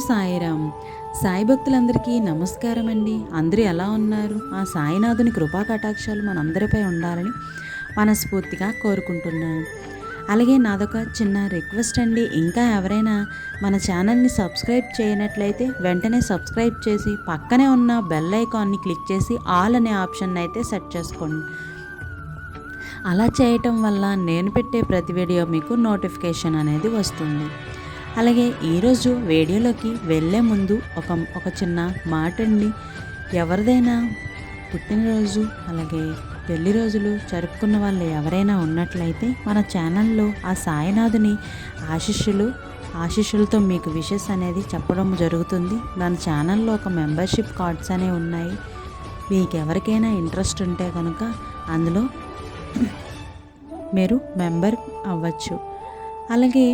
సాయిరామ్. సాయి భక్తులందరికీ నమస్కారం అండి అందరూ ఎలా ఉన్నారు? ఆ సాయినాథుని కృపా కటాక్షాలు మనందరిపై ఉండాలని మనస్ఫూర్తిగా కోరుకుంటున్నాను. అలాగే నాదొక చిన్న రిక్వెస్ట్ అండి. ఇంకా ఎవరైనా మన ఛానల్ని సబ్స్క్రైబ్ చేయనట్లయితే వెంటనే సబ్స్క్రైబ్ చేసి పక్కనే ఉన్న బెల్ ఐకాన్ని క్లిక్ చేసి ఆల్ అనే ఆప్షన్ అయితే సెట్ చేసుకోండి. అలా చేయటం వల్ల నేను పెట్టే ప్రతి వీడియో మీకు నోటిఫికేషన్ అనేది వస్తుంది. అలాగే ఈరోజు వీడియోలోకి వెళ్ళే ముందు ఒక ఒక చిన్న మాట అండి ఎవరిదైనా పుట్టినరోజు అలాగే పెళ్ళి రోజులు జరుపుకున్న వాళ్ళు ఎవరైనా ఉన్నట్లయితే మన ఛానల్లో ఆ సాయినాథుని ఆశిష్యులు ఆశిష్యులతో మీకు విషెస్ అనేది చెప్పడం జరుగుతుంది. మన ఛానల్లో ఒక మెంబర్షిప్ కార్డ్స్ అనేవి ఉన్నాయి. మీకు ఎవరికైనా ఇంట్రెస్ట్ ఉంటే కనుక అందులో మీరు మెంబర్ అవ్వచ్చు. అలాగే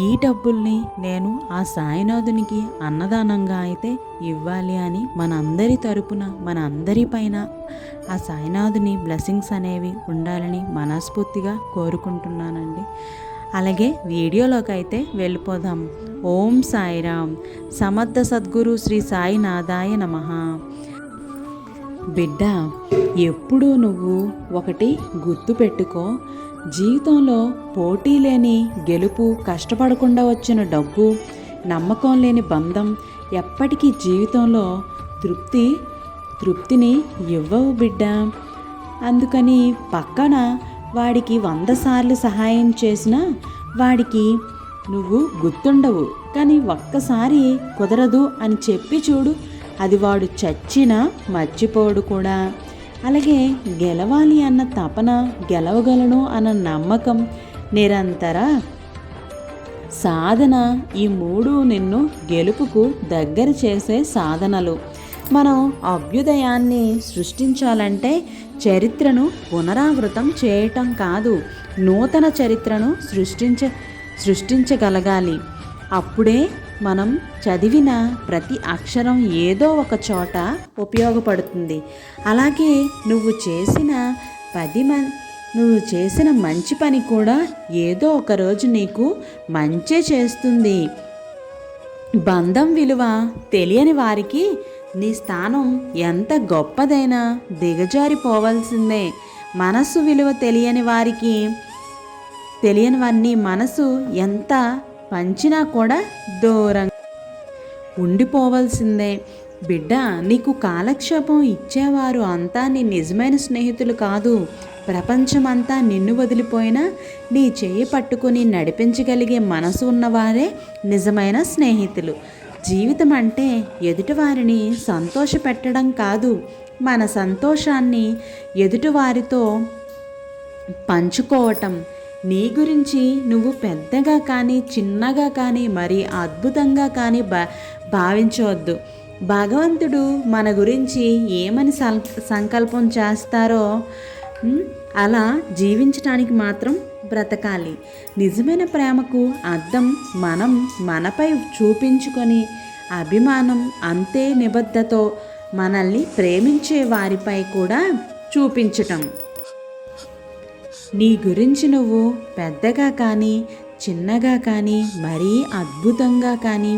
ఈ డబ్బుల్ని నేను ఆ సాయినాథునికి అన్నదానంగా అయితే ఇవ్వాలి అని మన అందరి తరపున మన అందరి పైన ఆ సాయినాథుని బ్లెస్సింగ్స్ అనేవి ఉండాలని మనస్ఫూర్తిగా కోరుకుంటున్నానండి. అలాగే వీడియోలోకి అయితే వెళ్ళిపోదాం. ఓం సాయిరామ్ సమర్థ సద్గురు శ్రీ సాయినాథాయ నమః. బిడ్డ ఎప్పుడూ నువ్వు ఒకటి గుర్తు పెట్టుకో జీవితంలో పోటీ లేని గెలుపు కష్టపడకుండా వచ్చిన డబ్బు నమ్మకం లేని బంధం ఎప్పటికీ జీవితంలో తృప్తి తృప్తిని ఇవ్వవు బిడ్డ. అందుకని పక్కన వాడికి వంద సార్లు సహాయం చేసినా వాడికి నువ్వు గుర్తుండవు. కానీ ఒక్కసారి కుదరదు అని చెప్పి చూడు. అది వాడు చచ్చినా మర్చిపోడు కూడా. అలాగే గెలవాలి అన్న తపన గెలవగలను అన్న నమ్మకం నిరంతర సాధన ఈ మూడు నిన్ను గెలుపుకు దగ్గర చేసే సాధనలు. మనం అభ్యుదయాన్ని సృష్టించాలంటే చరిత్రను పునరావృతం చేయటం కాదు నూతన చరిత్రను సృష్టించ సృష్టించగలగాలి. అప్పుడే మనం చదివిన ప్రతి అక్షరం ఏదో ఒక చోట ఉపయోగపడుతుంది. అలాగే నువ్వు చేసిన పది మం నువ్వు చేసిన మంచి పని కూడా ఏదో ఒక రోజు నీకు మంచే చేస్తుంది. బంధం విలువ తెలియని వారికి నీ స్థానం ఎంత గొప్పదైనా దిగజారిపోవాల్సిందే. మనస్సు విలువ తెలియని వారికి తెలియనివన్నీ మనసు ఎంత పంచినా కూడా దూరం. ఉండిపోవాల్సిందే. బిడ్డ నీకు కాలక్షేపం ఇచ్చేవారు అంతా నీ నిజమైన స్నేహితులు కాదు. ప్రపంచమంతా నిన్ను వదిలిపోయినా నీ చేయి పట్టుకుని నడిపించగలిగే మనసు ఉన్నవారే నిజమైన స్నేహితులు. జీవితం అంటే ఎదుటివారిని సంతోషపెట్టడం కాదు. మన సంతోషాన్ని ఎదుటివారితో పంచుకోవటం నీ గురించి నువ్వు పెద్దగా కానీ చిన్నగా కానీ మరి అద్భుతంగా కానీ భా భావించవద్దు. భగవంతుడు మన గురించి ఏమని సంకల్పం చేస్తారో అలా జీవించడానికి మాత్రం బ్రతకాలి. నిజమైన ప్రేమకు అర్థం మనం మనపై చూపించుకొని అభిమానం అంతే నిబద్ధతో మనల్ని ప్రేమించే వారిపై కూడా చూపించటం. నీ గురించి నువ్వు పెద్దగా కానీ చిన్నగా కానీ మరీ అద్భుతంగా కానీ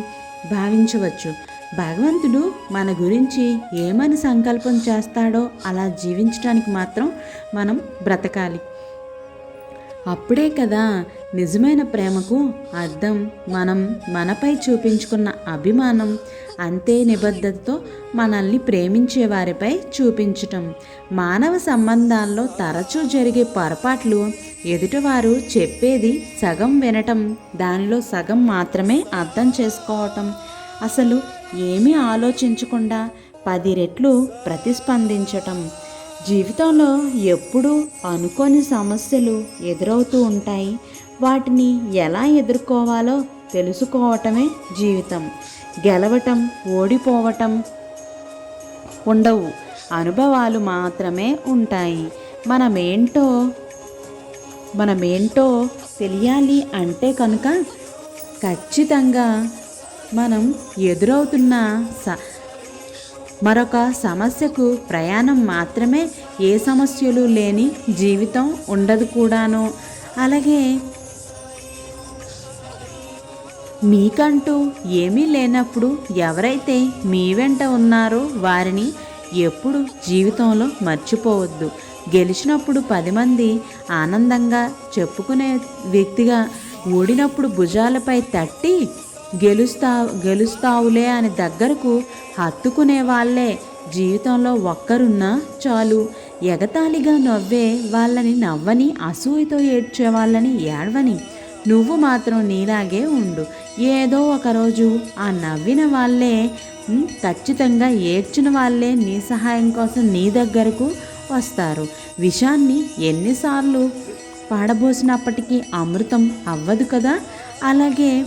భావించవచ్చు. భగవంతుడు మన గురించి ఏమని సంకల్పం చేస్తాడో అలా జీవించడానికి మాత్రం మనం బ్రతకాలి. అప్పుడే కదా నిజమైన ప్రేమకు అర్థం మనం మనపై చూపించుకున్న అభిమానం అంతే నిబద్ధతతో మనల్ని ప్రేమించే వారిపై చూపించటం. మానవ సంబంధాల్లో తరచూ జరిగే పొరపాట్లు ఎదుటివారు చెప్పేది సగం వినటం దానిలో సగం మాత్రమే అర్థం చేసుకోవటం. అసలు ఏమీ ఆలోచించకుండా పది రెట్లు ప్రతిస్పందించటం. జీవితంలో ఎప్పుడూ అనుకోని సమస్యలు ఎదురవుతూ ఉంటాయి. వాటిని ఎలా ఎదుర్కోవాలో తెలుసుకోవటమే జీవితం. గెలవటం ఓడిపోవటం ఉండవు. అనుభవాలు మాత్రమే ఉంటాయి. మనమేంటో మనమేంటో తెలియాలి అంటే కనుక ఖచ్చితంగా మనం ఎదురవుతున్న స మరొక సమస్యకు ప్రయాణం మాత్రమే ఏ సమస్యలు లేని జీవితం ఉండదు కూడాను. అలాగే మీకంటూ ఏమీ లేనప్పుడు ఎవరైతే మీ వెంట ఉన్నారో వారిని ఎప్పుడు జీవితంలో మర్చిపోవద్దు. గెలిచినప్పుడు పది మంది ఆనందంగా చెప్పుకునే వ్యక్తిగా ఓడినప్పుడు భుజాలపై తట్టి గెలుస్తా గెలుస్తావులే అని దగ్గరకు హత్తుకునే వాళ్ళే. జీవితంలో ఒక్కరున్నా చాలు. ఎగతాళిగా నవ్వే వాళ్ళని నవ్వని అసూయతో ఏడ్చే వాళ్ళని ఏడవని. నువ్వు మాత్రం నీలాగే ఉండు. ఏదో ఒకరోజు ఆ నవ్విన వాళ్ళే ఖచ్చితంగా ఏడ్చిన వాళ్ళే నీ సహాయం కోసం నీ దగ్గరకు వస్తారు. విషాన్ని ఎన్నిసార్లు పాడబోసినప్పటికీ అమృతం అవ్వదు కదా? అలాగే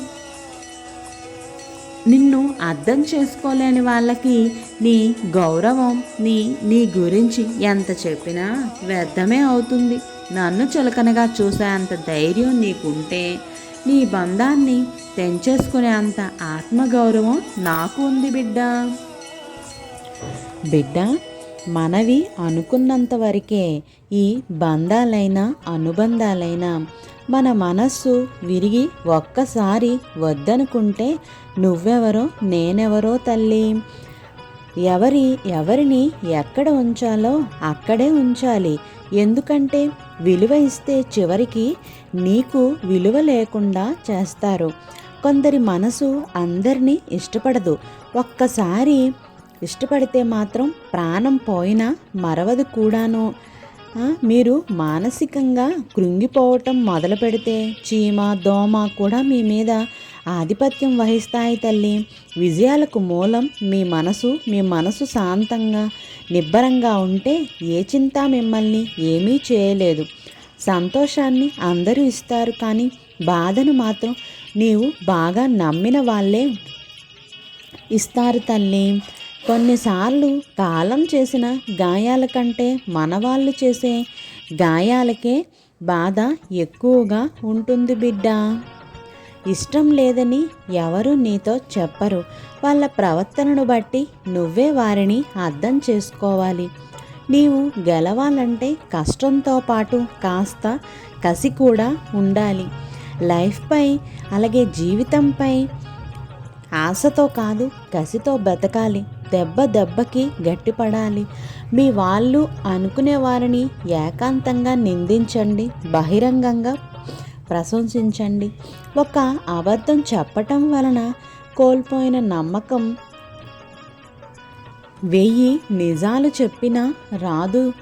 నిన్ను అర్థం చేసుకోలేని వాళ్ళకి నీ గౌరవం నీ నీ గురించి ఎంత చెప్పినా వ్యర్థమే అవుతుంది. నన్ను చులకనగా చూసే అంత ధైర్యం నీకుంటే నీ బంధాన్ని తెంచేసుకునే అంత ఆత్మగౌరవం నాకు ఉంది బిడ్డ. బిడ్డ మనవి అనుకున్నంత వరకే ఈ బంధాలైనా అనుబంధాలైనా మన మనస్సు విరిగి ఒక్కసారి వద్దనుకుంటే నువ్వెవరో నేనెవరో తల్లి. ఎవరి ఎవరిని ఎక్కడ ఉంచాలో అక్కడే ఉంచాలి. ఎందుకంటే విలువ ఇస్తే చివరికి నీకు విలువ లేకుండా చేస్తారు. కొందరి మనసు అందరినీ ఇష్టపడదు. ఒక్కసారి ఇష్టపడితే మాత్రం ప్రాణం పోయినా మరవదు కూడాను. మీరు మానసికంగా కృంగిపోవటం మొదలు పెడితే చీమ దోమ కూడా మీ మీద ఆధిపత్యం వహిస్తాయి తల్లి. విజయాలకు మూలం మీ మనసు మీ మనసు శాంతంగా నిబ్బరంగా ఉంటే ఏ చింత మిమ్మల్ని ఏమీ చేయలేదు. సంతోషాన్ని అందరూ ఇస్తారు కానీ బాధను మాత్రం నీవు బాగా నమ్మిన వాళ్ళే ఇస్తారు తల్లి. కొన్నిసార్లు కాలం చేసిన గాయాల కంటే మనవాళ్ళు చేసే గాయాలకే బాధ ఎక్కువగా ఉంటుంది బిడ్డ. ఇష్టం లేదని ఎవరు నీతో చెప్పరు. వాళ్ళ ప్రవర్తనను బట్టి నువ్వే వారిని అర్థం చేసుకోవాలి. నీవు గెలవాలంటే కష్టంతో పాటు కాస్త కసి కూడా ఉండాలి. లైఫ్పై అలాగే జీవితంపై ఆశతో కాదు కసితో బతకాలి. దెబ్బ దెబ్బకి గట్టిపడాలి. మీ వాళ్ళు అనుకునే వారిని ఏకాంతంగా నిందించండి బహిరంగంగా ప్రశంసించండి. ఒక అబద్ధం చెప్పటం వలన కోల్పోయిన నమ్మకం వెయ్యి నిజాలు చెప్పినా రాదు.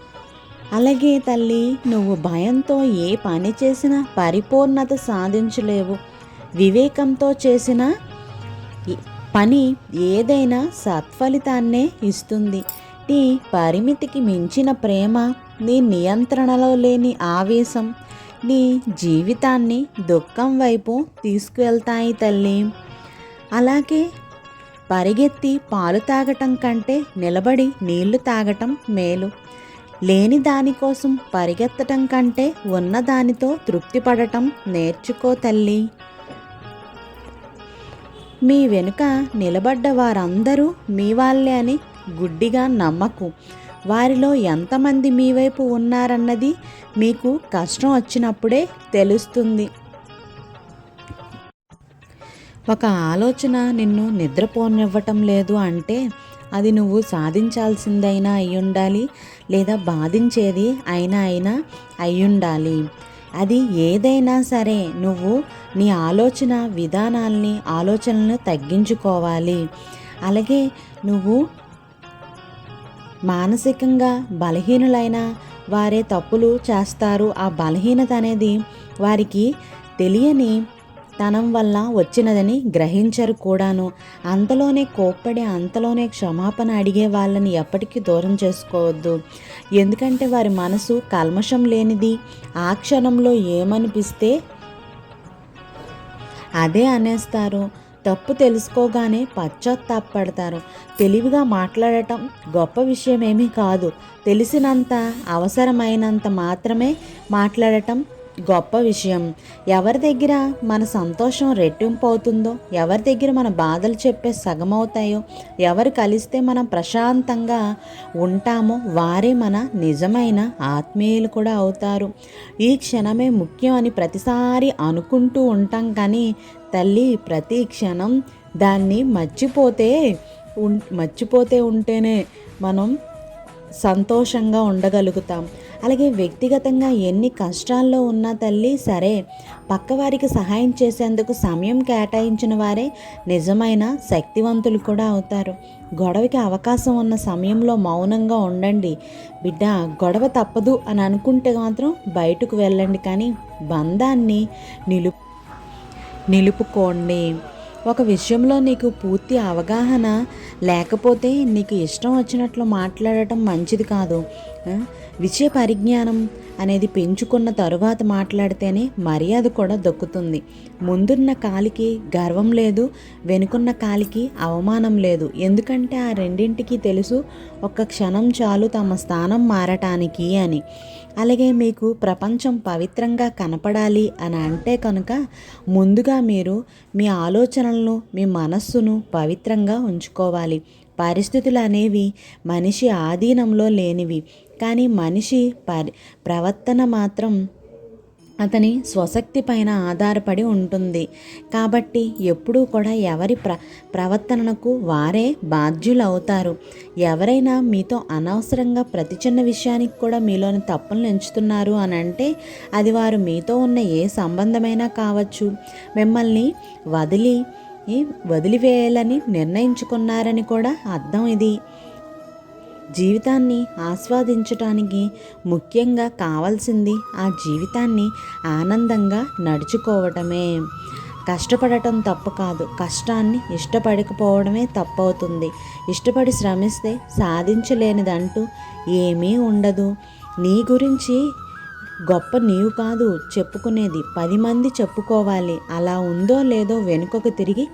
అలాగే తల్లి నువ్వు భయంతో ఏ పని చేసినా పరిపూర్ణత సాధించలేవు. వివేకంతో చేసిన పని ఏదైనా సత్ఫలితాన్నే ఇస్తుంది. నీ పరిమితికి మించిన ప్రేమ నీ నియంత్రణలో లేని ఆవేశం నీ జీవితాన్ని దుఃఖం వైపు తీసుకువెళ్తాయి తల్లి. అలాగే పరిగెత్తి పాలు తాగటం కంటే నిలబడి నీళ్ళు తాగటం మేలు. లేని దానికోసం పరిగెత్తటం కంటే ఉన్న దానితో తృప్తి పడటం నేర్చుకో తల్లి. మీ వెనుక నిలబడ్డ వారందరూ మీ వాళ్ళే అని గుడ్డిగా నమ్మకు. వారిలో ఎంతమంది మీ వైపు ఉన్నారన్నది మీకు కష్టం వచ్చినప్పుడే తెలుస్తుంది. ఒక ఆలోచన నిన్ను నిద్రపోనివ్వటం లేదు అంటే అది నువ్వు సాధించాల్సిందైనా అయ్యుండాలి లేదా బాధించేది అయినా అయినా అయ్యుండాలి. ఉండాలి అది ఏదైనా సరే నువ్వు నీ ఆలోచన విధానాల్ని ఆలోచనలను తగ్గించుకోవాలి. అలాగే నువ్వు మానసికంగా బలహీనులైన వారే తప్పులు చేస్తారు. ఆ బలహీనత అనేది వారికి తెలియని తనం వల్ల వచ్చినదని గ్రహించరు కూడాను. అంతలోనే కోప్పడి అంతలోనే క్షమాపణ అడిగే వాళ్ళని ఎప్పటికీ దూరం చేసుకోవద్దు. ఎందుకంటే వారి మనసు కల్మషం లేనిది ఆ క్షణంలో ఏమనిపిస్తే అదే అనేస్తారు. తప్పు తెలుసుకోగానే పశ్చాత్తాపడతారు తెలివిగా మాట్లాడటం గొప్ప విషయం ఏమీ కాదు. తెలిసినంత అవసరమైనంత మాత్రమే మాట్లాడటం గొప్ప విషయం. ఎవరి దగ్గర మన సంతోషం రెట్టింపు అవుతుందో ఎవరి దగ్గర మన బాధలు చెప్పే సగమవుతాయో ఎవరు కలిస్తే మనం ప్రశాంతంగా ఉంటామో వారే మన నిజమైన ఆత్మీయులు కూడా అవుతారు. ఈ క్షణమే ముఖ్యం అని ప్రతిసారి అనుకుంటూ ఉంటాం కానీ తల్లి ప్రతి క్షణం దాన్ని మర్చిపోతే ఉన్ మర్చిపోతే ఉంటేనే మనం సంతోషంగా ఉండగలుగుతాం. అలాగే వ్యక్తిగతంగా ఎన్ని కష్టాల్లో ఉన్నా తల్లి సరే పక్కవారికి సహాయం చేసేందుకు సమయం కేటాయించిన వారే నిజమైన శక్తివంతులు కూడా అవుతారు. గొడవకి అవకాశం ఉన్న సమయంలో మౌనంగా ఉండండి. బిడ్డ గొడవ తప్పదు అని అనుకుంటే మాత్రం బయటకు వెళ్ళండి కానీ బంధాన్ని నిలు నిలుపుకోండి. ఒక విషయంలో నీకు పూర్తి అవగాహన లేకపోతే నీకు ఇష్టం వచ్చినట్లు మాట్లాడటం మంచిది కాదు. విషయ పరిజ్ఞానం అనేది పెంచుకున్న తరువాత మాట్లాడితేనే మర్యాద కూడా దక్కుతుంది. ముందున్న కాలికి గర్వం లేదు వెనుకున్న కాలికి అవమానం లేదు. ఎందుకంటే ఆ రెండింటికి తెలుసు ఒక్క క్షణం చాలు తమ స్థానం మారటానికి అని. అలాగే మీకు ప్రపంచం పవిత్రంగా కనపడాలి అని అంటే కనుక ముందుగా మీరు మీ ఆలోచనలను మీ మనస్సును పవిత్రంగా ఉంచుకోవాలి. పరిస్థితులు అనేవి మనిషి ఆధీనంలో లేనివి. కానీ మనిషి పరి ప్రవర్తన మాత్రం అతని స్వశక్తి పైన ఆధారపడి ఉంటుంది. కాబట్టి ఎప్పుడూ కూడా ఎవరి ప్ర ప్రవర్తనకు వారే బాధ్యులవుతారు. ఎవరైనా మీతో అనవసరంగా ప్రతి చిన్న విషయానికి కూడా మీలోని తప్పులను ఎంచుతున్నారు అని అంటే అది వారు మీతో ఉన్న ఏ సంబంధమైనా కావచ్చు. మిమ్మల్ని వదిలి వదిలివేయాలని నిర్ణయించుకున్నారని కూడా అర్థం ఇది. జీవితాన్ని ఆస్వాదించటానికి ముఖ్యంగా కావాల్సింది ఆ జీవితాన్ని ఆనందంగా నడుచుకోవటమే. కష్టపడటం తప్పు కాదు. కష్టాన్ని ఇష్టపడకపోవడమే తప్పు అవుతుంది ఇష్టపడి శ్రమిస్తే సాధించలేనిదంటూ ఏమీ ఉండదు. నీ గురించి గొప్ప నీవు కాదు చెప్పుకునేది. పది మంది చెప్పుకోవాలి. అలా ఉందో లేదో వెనుకకు తిరిగి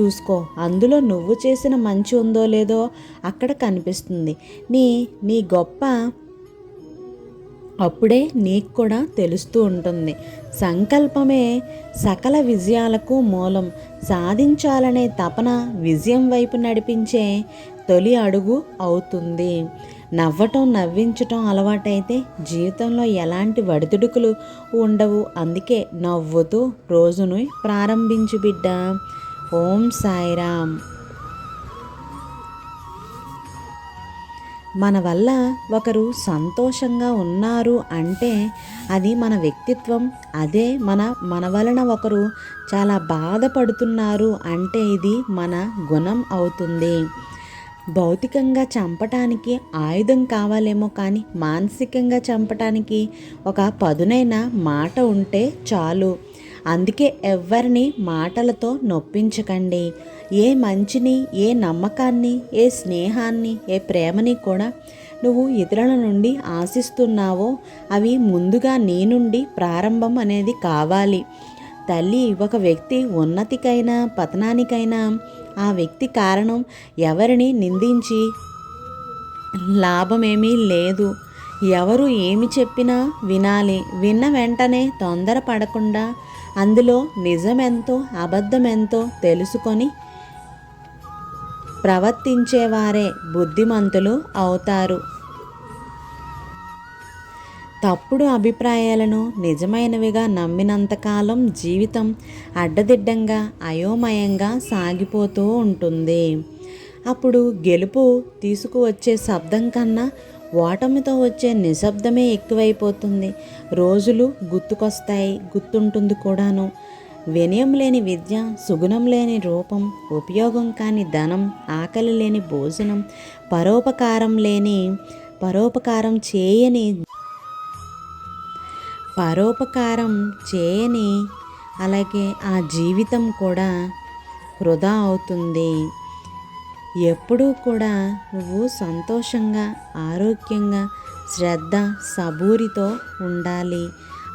చూసుకో. అందులో నువ్వు చేసిన మంచి ఉందో లేదో అక్కడ కనిపిస్తుంది. నీ నీ గొప్ప అప్పుడే నీకు కూడా తెలుస్తూ ఉంటుంది. సంకల్పమే సకల విజయాలకు మూలం. సాధించాలనే తపన విజయం వైపు నడిపించే తొలి అడుగు అవుతుంది. నవ్వటం నవ్వించటం అలవాటైతే జీవితంలో ఎలాంటి వడిదుడుకులు ఉండవు. అందుకే నవ్వుతూ రోజును ప్రారంభించు బిడ్డ. ఓం సాయిరామ్. మన వల్ల ఒకరు సంతోషంగా ఉన్నారు అంటే అది మన వ్యక్తిత్వం. అదే మన మన వలన ఒకరు చాలా బాధపడుతున్నారు అంటే ఇది మన గుణం అవుతుంది. భౌతికంగా చంపటానికి ఆయుధం కావాలేమో కానీ మానసికంగా చంపటానికి ఒక పదునైన మాట ఉంటే చాలు. అందుకే ఎవరిని మాటలతో నొప్పించకండి. ఏ మంచిని ఏ నమ్మకాన్ని ఏ స్నేహాన్ని ఏ ప్రేమని కూడా నువ్వు ఇతరుల నుండి ఆశిస్తున్నావో అవి ముందుగా నీ నుండి ప్రారంభం అనేది కావాలి. తల్లి ఒక వ్యక్తి ఉన్నతికైనా పతనానికైనా ఆ వ్యక్తి కారణం ఎవరిని నిందించి? లాభమేమీ లేదు. ఎవరు ఏమి చెప్పినా వినాలి. విన్న వెంటనే తొందర పడకుండా అందులో నిజమెంతో అబద్ధమెంతో తెలుసుకొని ప్రవర్తించేవారే బుద్ధిమంతులు అవుతారు. తప్పుడు అభిప్రాయాలను నిజమైనవిగా నమ్మినంతకాలం జీవితం అడ్డదిడ్డంగా అయోమయంగా సాగిపోతూ ఉంటుంది. అప్పుడు గెలుపు తీసుకువచ్చే శబ్దం కన్నా ఓటమితో వచ్చే నిశ్శబ్దమే ఎక్కువైపోతుంది. రోజులు గుర్తుకొస్తాయి గుర్తుంటుంది కూడాను. వినయం లేని విద్య సుగుణం లేని రూపం ఉపయోగం కాని ధనం ఆకలి లేని భోజనం పరోపకారం లేని పరోపకారం చేయని పరోపకారం చేయని అలాగే ఆ జీవితం కూడా వృధా అవుతుంది. ఎప్పుడూ కూడా నువ్వు సంతోషంగా ఆరోగ్యంగా శ్రద్ధ సబూరితో ఉండాలి.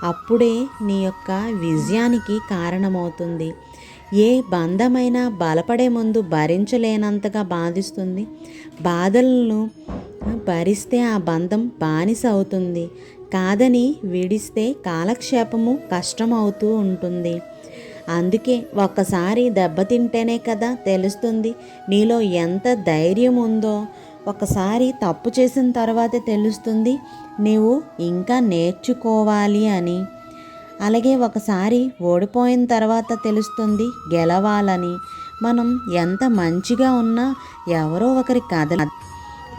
అప్పుడే నీ యొక్క విజయానికి కారణమవుతుంది. ఏ బంధమైనా బలపడే ముందు భరించలేనంతగా బాధిస్తుంది. బాధలను భరిస్తే ఆ బంధం బానిస అవుతుంది. కాదని విడిస్తే కాలక్షేపము కష్టమవుతూ ఉంటుంది. అందుకే ఒక్కసారి దెబ్బతింటేనే కదా తెలుస్తుంది నీలో ఎంత ధైర్యం ఉందో ఒకసారి తప్పు చేసిన తర్వాతే తెలుస్తుంది నీవు ఇంకా నేర్చుకోవాలి అని. అలాగే ఒకసారి ఓడిపోయిన తర్వాత తెలుస్తుంది గెలవాలని. మనం ఎంత మంచిగా ఉన్నా ఎవరో ఒకరి కథ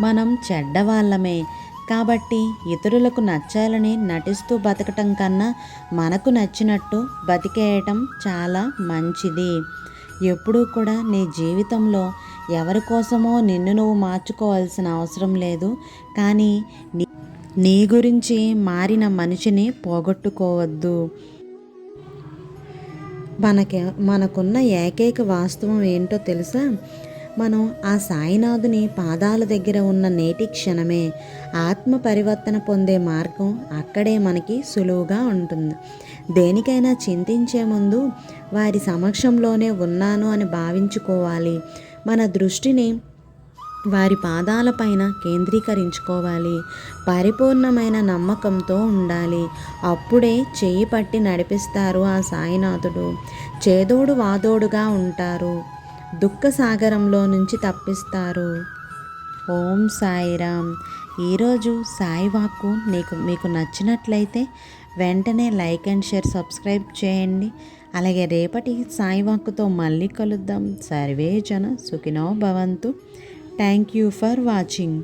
మనం చెడ్డవాళ్ళమే. కాబట్టి ఇతరులకు నచ్చాలని నటిస్తూ బతకటం కన్నా మనకు నచ్చినట్టు బతికేయటం చాలా మంచిది. ఎప్పుడూ కూడా నీ జీవితంలో ఎవరి కోసమో నిన్ను నువ్వు మార్చుకోవాల్సిన అవసరం లేదు. కానీ నీ నీ గురించి మారిన మనిషిని పోగొట్టుకోవద్దు. మనకి మనకున్న ఏకైక వాస్తవం ఏంటో తెలుసా? మనం ఆ సాయినాథుని పాదాల దగ్గర ఉన్న నేటి క్షణమే ఆత్మ పరివర్తన పొందే మార్గం అక్కడే మనకి సులువుగా ఉంటుంది. దేనికైనా చింతించే ముందు వారి సమక్షంలోనే ఉన్నాను అని భావించుకోవాలి. మన దృష్టిని వారి పాదాలపైన కేంద్రీకరించుకోవాలి. పరిపూర్ణమైన నమ్మకంతో ఉండాలి. అప్పుడే చెయ్యి పట్టి నడిపిస్తారు ఆ సాయినాథుడు. చేదోడు వాదోడుగా ఉంటారు. దుఃఖసాగరంలో నుంచి తప్పిస్తారు. ఓం సాయిరామ్. ఈరోజు సాయి వాక్కు నీకు మీకు నచ్చినట్లయితే వెంటనే లైక్ అండ్ షేర్ సబ్స్క్రైబ్ చేయండి. అలాగే రేపటి సాయి వాక్కుతో మళ్ళీ కలుద్దాం. సర్వే జన సుఖినో భవంతు. Thank you for watching.